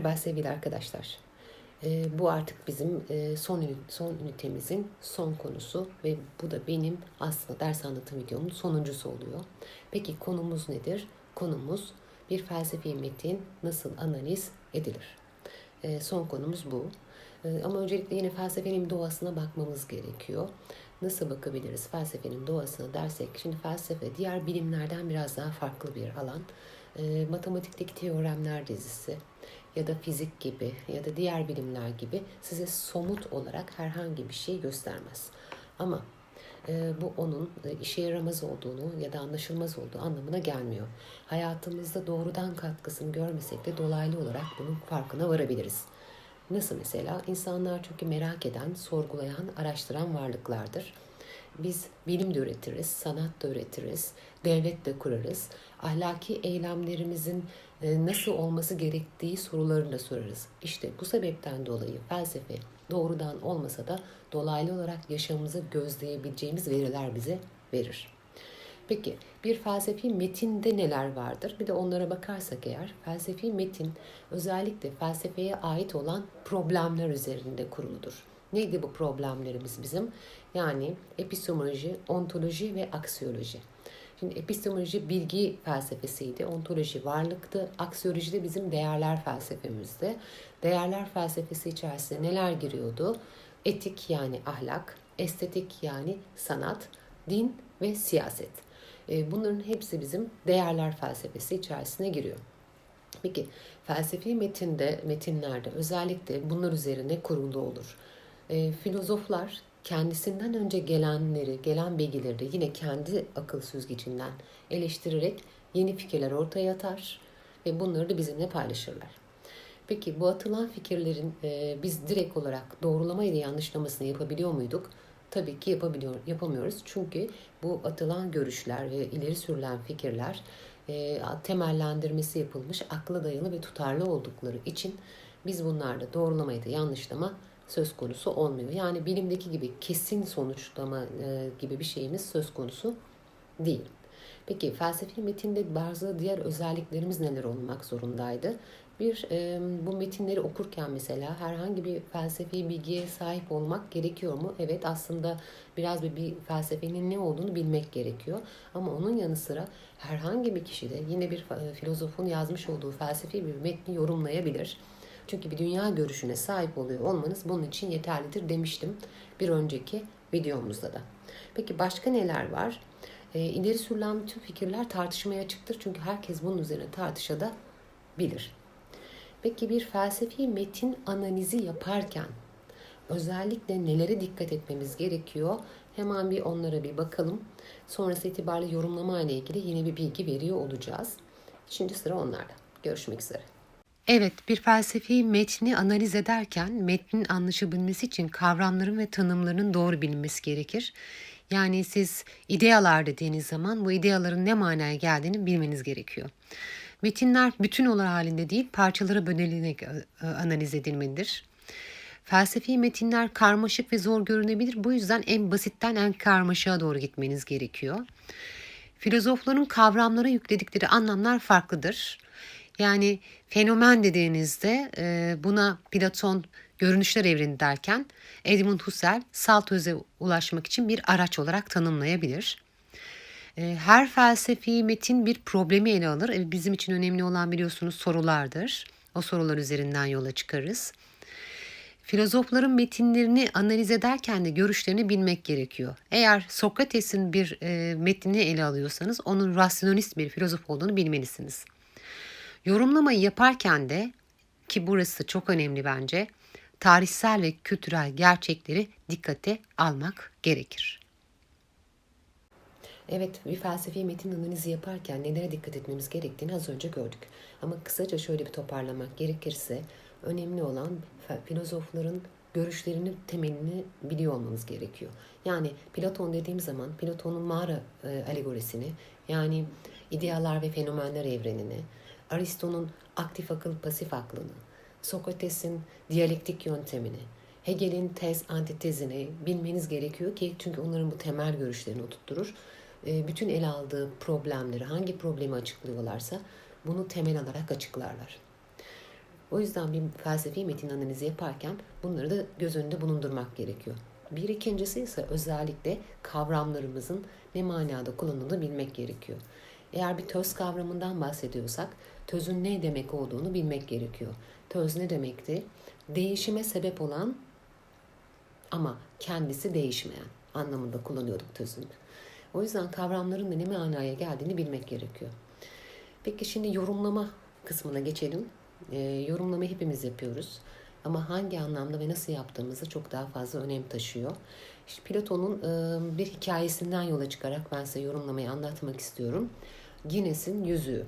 Merhaba sevgili arkadaşlar. Ee, bu artık bizim e, son son ünitemizin son konusu ve bu da benim aslında ders anlatım videomun sonuncusu oluyor. Peki konumuz nedir? Konumuz bir felsefi metin nasıl analiz edilir? Ee, son konumuz bu. Ee, ama öncelikle yine felsefenin doğasına bakmamız gerekiyor. Nasıl bakabiliriz felsefenin doğasına dersek, şimdi felsefe diğer bilimlerden biraz daha farklı bir alan. Ee, matematikteki teoremler dizisi ya da fizik gibi ya da diğer bilimler gibi size somut olarak herhangi bir şey göstermez. Ama e, bu onun e, işe yaramaz olduğunu ya da anlaşılmaz olduğu anlamına gelmiyor. Hayatımızda doğrudan katkısını görmesek de dolaylı olarak bunun farkına varabiliriz. Nasıl mesela? İnsanlar çünkü merak eden, sorgulayan, araştıran varlıklardır. Biz bilim de üretiriz, sanat da üretiriz, devlet de kurarız. Ahlaki eylemlerimizin nasıl olması gerektiği sorularını da sorarız. İşte bu sebepten dolayı felsefe doğrudan olmasa da dolaylı olarak yaşamımızı gözleyebileceğimiz veriler bize verir. Peki bir felsefi metinde neler vardır? Bir de onlara bakarsak eğer felsefi metin özellikle felsefeye ait olan problemler üzerinde kuruludur. Neydi bu problemlerimiz bizim? Yani epistemoloji, ontoloji ve aksiyoloji. Şimdi epistemoloji bilgi felsefesiydi, ontoloji varlıktı, aksiyoloji de bizim değerler felsefemizdi. Değerler felsefesi içerisinde neler giriyordu? Etik yani ahlak, estetik yani sanat, din ve siyaset. E, Bunların hepsi bizim değerler felsefesi içerisine giriyor. Peki felsefi metinde, metinlerde özellikle bunlar üzerine kurulu olur. E, filozoflar kendisinden önce gelenleri, gelen bilgileri yine kendi akıl süzgecinden eleştirerek yeni fikirler ortaya atar ve bunları da bizimle paylaşırlar. Peki bu atılan fikirlerin e, biz direkt olarak doğrulama ile yanlışlamasını yapabiliyor muyduk? Tabii ki yapabiliyor, yapamıyoruz. Çünkü bu atılan görüşler ve ileri sürülen fikirler e, temellendirmesi yapılmış, akla dayalı ve tutarlı oldukları için biz bunlarla doğrulamayı da yanlışlama söz konusu olmuyor. Yani bilimdeki gibi kesin sonuçlama e, gibi bir şeyimiz söz konusu değil. Peki felsefi metinde bazı diğer özelliklerimiz neler olmak zorundaydı? Bir e, bu metinleri okurken mesela herhangi bir felsefi bilgiye sahip olmak gerekiyor mu? Evet aslında biraz bir, bir felsefenin ne olduğunu bilmek gerekiyor. Ama onun yanı sıra herhangi bir kişi de yine bir e, filozofun yazmış olduğu felsefi bir metni yorumlayabilir. Çünkü bir dünya görüşüne sahip oluyor olmanız bunun için yeterlidir demiştim bir önceki videomuzda da. Peki başka neler var? E, ileri sürülen bütün fikirler tartışmaya açıktır. Çünkü herkes bunun üzerine tartışabilir. Peki bir felsefi metin analizi yaparken özellikle nelere dikkat etmemiz gerekiyor? Hemen bir onlara bir bakalım. Sonrası itibariyle yorumlama ile ilgili yine bir bilgi veriyor olacağız. Şimdi sıra onlarda. Görüşmek üzere. Evet, bir felsefi metni analiz ederken metnin anlaşılabilmesi için kavramların ve tanımlarının doğru bilinmesi gerekir. Yani siz idealar dediğiniz zaman bu ideaların ne manaya geldiğini bilmeniz gerekiyor. Metinler bütün olur halinde değil, parçalara bölünerek e, analiz edilmelidir. Felsefi metinler karmaşık ve zor görünebilir. Bu yüzden en basitten en karmaşığa doğru gitmeniz gerekiyor. Filozofların kavramlara yükledikleri anlamlar farklıdır. Yani fenomen dediğinizde e, buna Platon görünüşler evreni derken Edmund Husserl salt öze ulaşmak için bir araç olarak tanımlayabilir. E, her felsefi metin bir problemi ele alır. E, bizim için önemli olan biliyorsunuz sorulardır. O sorular üzerinden yola çıkarız. Filozofların metinlerini analiz ederken de görüşlerini bilmek gerekiyor. Eğer Sokrates'in bir metnini ele alıyorsanız onun rasyonalist bir filozof olduğunu bilmelisiniz. Yorumlamayı yaparken de ki burası çok önemli bence tarihsel ve kültürel gerçekleri dikkate almak gerekir. Evet, bir felsefi metin analizi yaparken nelere dikkat etmemiz gerektiğini az önce gördük. Ama kısaca şöyle bir toparlamak gerekirse önemli olan filozofların görüşlerinin temelini biliyor olmamız gerekiyor. Yani Platon dediğim zaman Platon'un mağara e, alegorisini yani idealar ve fenomenler evrenini, Aristo'nun aktif akıl pasif aklını, Sokrates'in diyalektik yöntemini, Hegel'in tez antitezini bilmeniz gerekiyor ki çünkü onların bu temel görüşlerini oturtturur. E, bütün ele aldığı problemleri hangi problemi açıklıyorlarsa bunu temel alarak açıklarlar. O yüzden bir felsefi metin analizi yaparken bunları da göz önünde bulundurmak gerekiyor. Bir ikincisi ise özellikle kavramlarımızın ne manada kullanıldığını bilmek gerekiyor. Eğer bir töz kavramından bahsediyorsak tözün ne demek olduğunu bilmek gerekiyor. Töz ne demekti? Değişime sebep olan ama kendisi değişmeyen anlamında kullanıyorduk tözün. O yüzden kavramların da ne manaya geldiğini bilmek gerekiyor. Peki şimdi yorumlama kısmına geçelim. E, yorumlama hepimiz yapıyoruz. Ama hangi anlamda ve nasıl yaptığımızı çok daha fazla önem taşıyor. İşte Platon'un e, bir hikayesinden yola çıkarak ben size yorumlamayı anlatmak istiyorum. Guinness'in yüzüğü.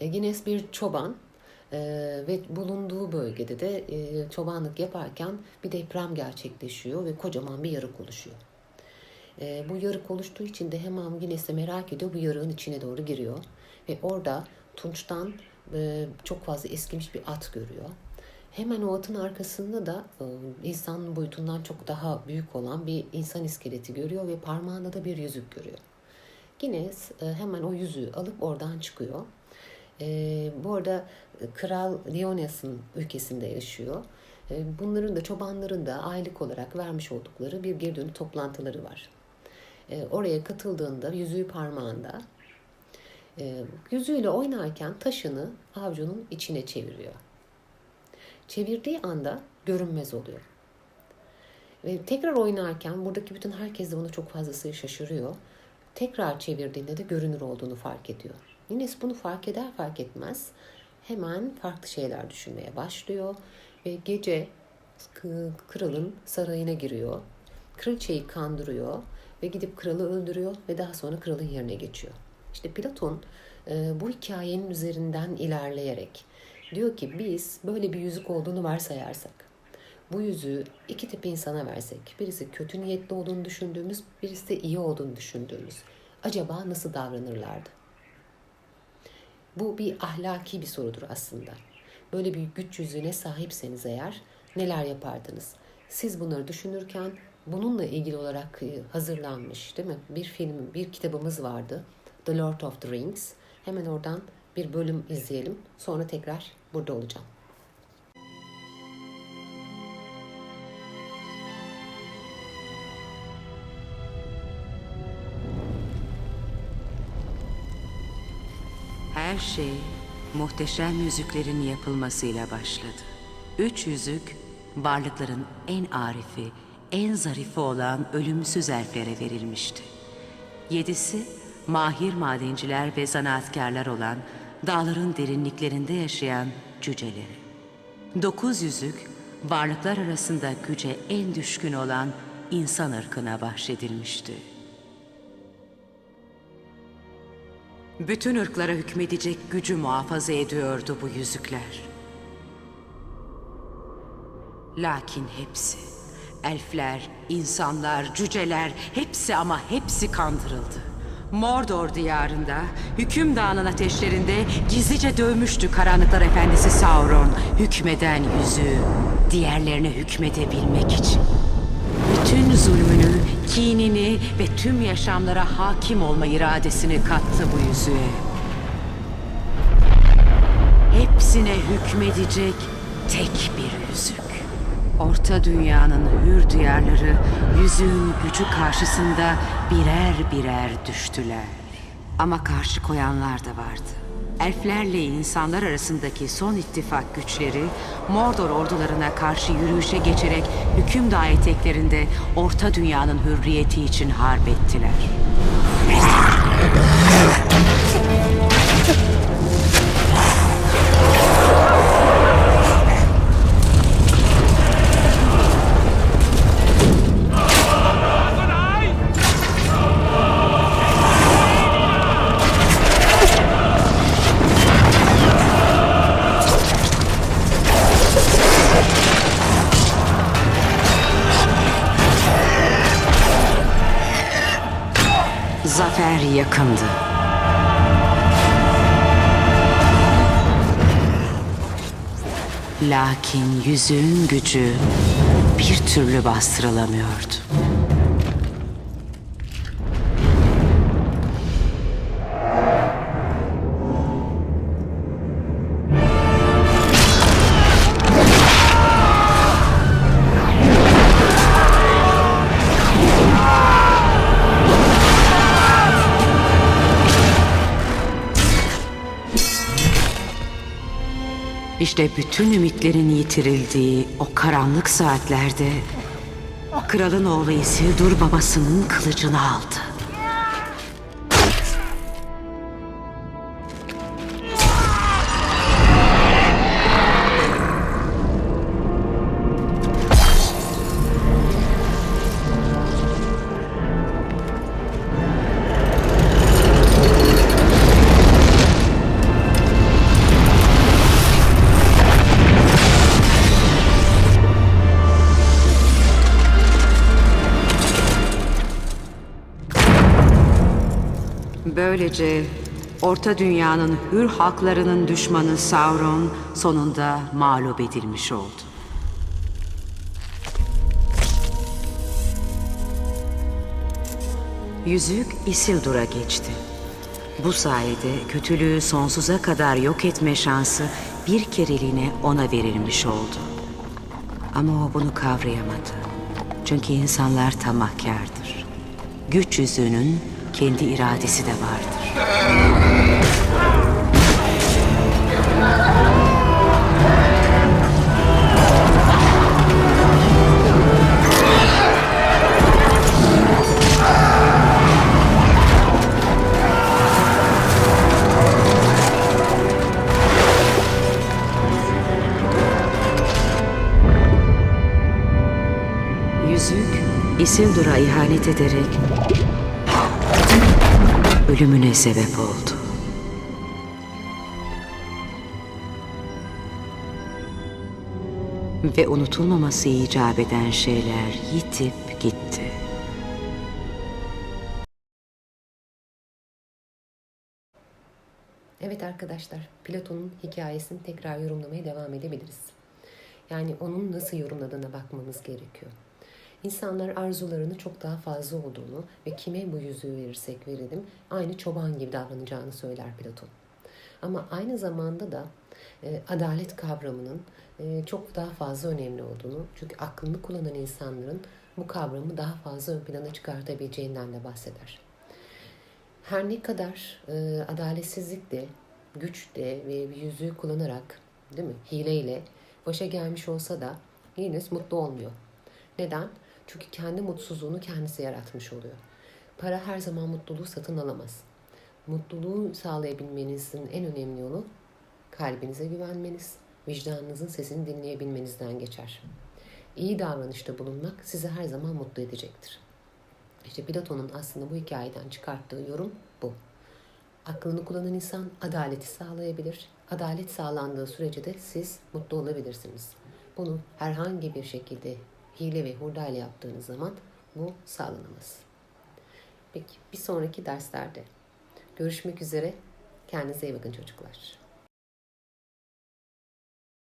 E, Guinness bir çoban e, ve bulunduğu bölgede de e, çobanlık yaparken bir deprem gerçekleşiyor ve kocaman bir yarık oluşuyor. E, bu yarık oluştuğu için de hemen Guinness de merak ediyor bu yarığın içine doğru giriyor ve orada Tunç'tan çok fazla eskimiş bir at görüyor. Hemen o atın arkasında da e, insan boyutundan çok daha büyük olan bir insan iskeleti görüyor ve parmağında da bir yüzük görüyor. Guinness e, hemen o yüzüğü alıp oradan çıkıyor. E, bu arada e, Kral Leonias'ın ülkesinde yaşıyor. Bunların da çobanların da aylık olarak vermiş oldukları bir geri dönüş toplantıları var. Oraya katıldığında yüzüğü parmağında yüzüğüyle oynarken taşını avcunun içine çeviriyor. Çevirdiği anda görünmez oluyor. Ve tekrar oynarken buradaki bütün herkes de buna çok fazlası şaşırıyor. Tekrar çevirdiğinde de görünür olduğunu fark ediyor. Nines bunu fark eder fark etmez hemen farklı şeyler düşünmeye başlıyor ve gece kralın sarayına giriyor. Kraliçeyi kandırıyor ve gidip kralı öldürüyor ve daha sonra kralın yerine geçiyor. İşte Platon e, bu hikayenin üzerinden ilerleyerek diyor ki biz böyle bir yüzük olduğunu varsayarsak bu yüzüğü iki tip insana versek birisi kötü niyetli olduğunu düşündüğümüz birisi de iyi olduğunu düşündüğümüz acaba nasıl davranırlardı? Bu bir ahlaki bir sorudur aslında. Böyle bir güç yüzüğüne sahipseniz eğer neler yapardınız? Siz bunları düşünürken bununla ilgili olarak e, hazırlanmış değil mi? Bir film, bir kitabımız vardı. The Lord of the Rings. Hemen oradan bir bölüm izleyelim. Sonra tekrar burada olacağım. Her şey muhteşem yüzüklerin yapılmasıyla başladı. Üç yüzük varlıkların en arifi, en zarifi olan ölümsüz elflere verilmişti. Yedisi mahir madenciler ve zanaatkarlar olan dağların derinliklerinde yaşayan cüceleri. Dokuz yüzük varlıklar arasında güce en düşkün olan insan ırkına bahşedilmişti. Bütün ırklara hükmedecek gücü muhafaza ediyordu bu yüzükler. Lakin hepsi, elfler, insanlar, cüceler, hepsi ama hepsi kandırıldı. Mordor diyarında, hüküm dağının ateşlerinde gizlice dövmüştü karanlıklar efendisi Sauron, hükmeden yüzü, diğerlerine hükmedebilmek için. Bütün zulmünü, kinini ve tüm yaşamlara hakim olma iradesini kattı bu yüzüğe. Hepsine hükmedecek tek bir yüzük. Orta dünyanın hür diyarları yüzüğün gücü karşısında birer birer düştüler. Ama karşı koyanlar da vardı. Elflerle insanlar arasındaki son ittifak güçleri Mordor ordularına karşı yürüyüşe geçerek hüküm dağı eteklerinde Orta Dünya'nın hürriyeti için harp ettiler. Lakin yüzüğün gücü bir türlü bastırılamıyordu. İşte bütün ümitlerin yitirildiği o karanlık saatlerde kralın oğlu Isildur babasının kılıcını aldı. Böylece Orta Dünya'nın hür halklarının düşmanı Sauron sonunda mağlup edilmiş oldu. Yüzük Isildur'a geçti. Bu sayede kötülüğü sonsuza kadar yok etme şansı bir kereliğine ona verilmiş oldu. Ama o bunu kavrayamadı. Çünkü insanlar tamahkardır. Güç yüzüğünün kendi iradesi de vardır. Yüzük Isildur'a ihanet ederek ölümüne sebep oldu. Ve unutulmaması icap eden şeyler yitip gitti. Evet arkadaşlar, Platon'un hikayesini tekrar yorumlamaya devam edebiliriz. Yani onun nasıl yorumladığına bakmamız gerekiyor. İnsanlar arzularını çok daha fazla olduğunu ve kime bu yüzüğü verirsek verelim aynı çoban gibi davranacağını söyler Platon. Ama aynı zamanda da e, adalet kavramının e, çok daha fazla önemli olduğunu, çünkü aklını kullanan insanların bu kavramı daha fazla ön plana çıkartabileceğinden de bahseder. Her ne kadar e, adaletsizlikle, güçle ve bir yüzüğü kullanarak, değil mi, hileyle başa gelmiş olsa da yine mutlu olmuyor. Neden? Çünkü kendi mutsuzluğunu kendisi yaratmış oluyor. Para her zaman mutluluğu satın alamaz. Mutluluğu sağlayabilmenizin en önemli yolu kalbinize güvenmeniz, vicdanınızın sesini dinleyebilmenizden geçer. İyi davranışta bulunmak sizi her zaman mutlu edecektir. İşte Platon'un aslında bu hikayeden çıkarttığı yorum bu. Aklını kullanan insan adaleti sağlayabilir. Adalet sağlandığı sürece de siz mutlu olabilirsiniz. Bunu herhangi bir şekilde hile ve hurdayla yaptığınız zaman bu sağlanamaz. Peki bir sonraki derslerde görüşmek üzere. Kendinize iyi bakın çocuklar.